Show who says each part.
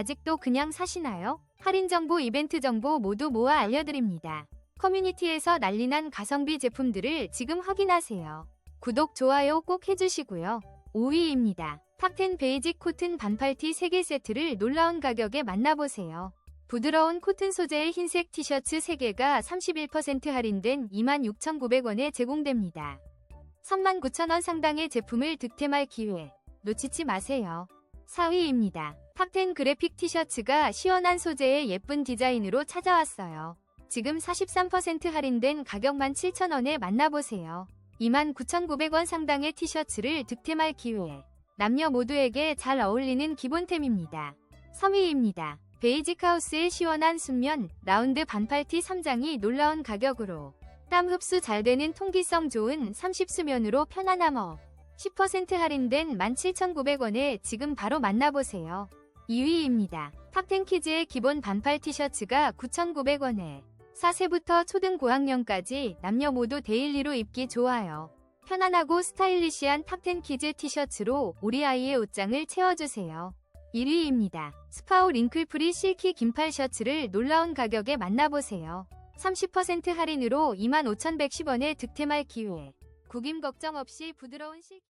Speaker 1: 아직도 그냥 사시나요? 할인 정보, 이벤트 정보 모두 모아 알려드립니다. 커뮤니티에서 난리난 가성비 제품들을 지금 확인하세요. 구독, 좋아요 꼭 해주시고요. 5위입니다. 탑10 베이직 코튼 반팔티 3개 세트를 놀라운 가격에 만나보세요. 부드러운 코튼 소재의 흰색 티셔츠 3개가 31% 할인된 26,900원에 제공됩니다. 39,000원 상당의 제품을 득템할 기회 놓치지 마세요. 4위입니다. 탑10 그래픽 티셔츠가 시원한 소재의 예쁜 디자인으로 찾아왔어요. 지금 43% 할인된 가격 17,000원에 만나보세요. 29,900원 상당의 티셔츠를 득템할 기회. 남녀 모두에게 잘 어울리는 기본템입니다. 3위입니다. 베이직 하우스의 시원한 순면 라운드 반팔티 3장이 놀라운 가격으로 땀 흡수 잘 되는 통기성 좋은 30수면으로 편안함업 10% 할인된 17,900원에 지금 바로 만나보세요. 2위입니다. 탑텐키즈의 기본 반팔 티셔츠가 9,900원에 4세부터 초등 고학년까지 남녀 모두 데일리로 입기 좋아요. 편안하고 스타일리시한 탑텐키즈 티셔츠로 우리 아이의 옷장을 채워주세요. 1위입니다. 스파우 링클프리 실키 긴팔 셔츠를 놀라운 가격에 만나보세요. 30% 할인으로 25,110원에 득템할 기회. 구김 걱정 없이 부드러운 실키